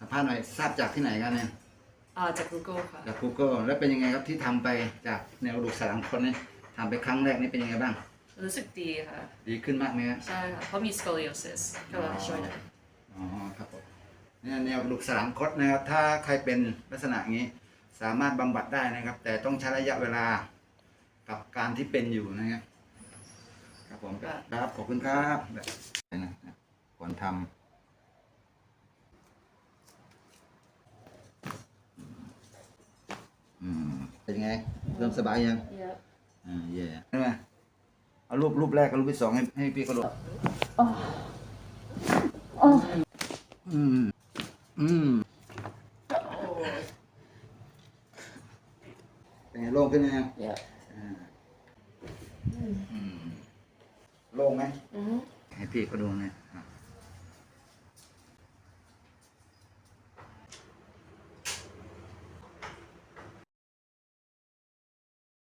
สัมภาษณ์หน่อยทราบจากที่ไหนกันเนี่ยอ่าจาก Google ค่ะ จาก Google แล้วเป็นยังไงครับที่ทำไปจากแนวกระดูกสันหลังคนนี่ทำไปครั้งแรกนี่เป็นยังไงบ้าง รู้สึกดีค่ะ ดีขึ้นมากไหมครับใช่ค่ะ เพราะมี scoliosis ก็เลยช่วยได้อ๋อครับผมเนี่ยแนวกระดูกสันหลังคดนะครับถ้าใครเป็นลักษณะอย่างนี้ สามารถบำบัดได้นะครับ แต่ต้องใช้ระยะเวลากับการที่เป็นอยู่นะครับครับผมครับครับขอบคุณครับแบบนะควรทำ อืมเป็นไง เริ่มสบายยังเยอะอ่าเย่ใช่ไหมเอารูปรูปแรกกับรูปที่สองให้ให้พี่เขาดูอ๋ออ๋ออืม อืมเป็นไงโล่งขึ้นไหมยังเยอะอ่าอืมโล่งไหมอือให้พี่ก็ดูหน่อย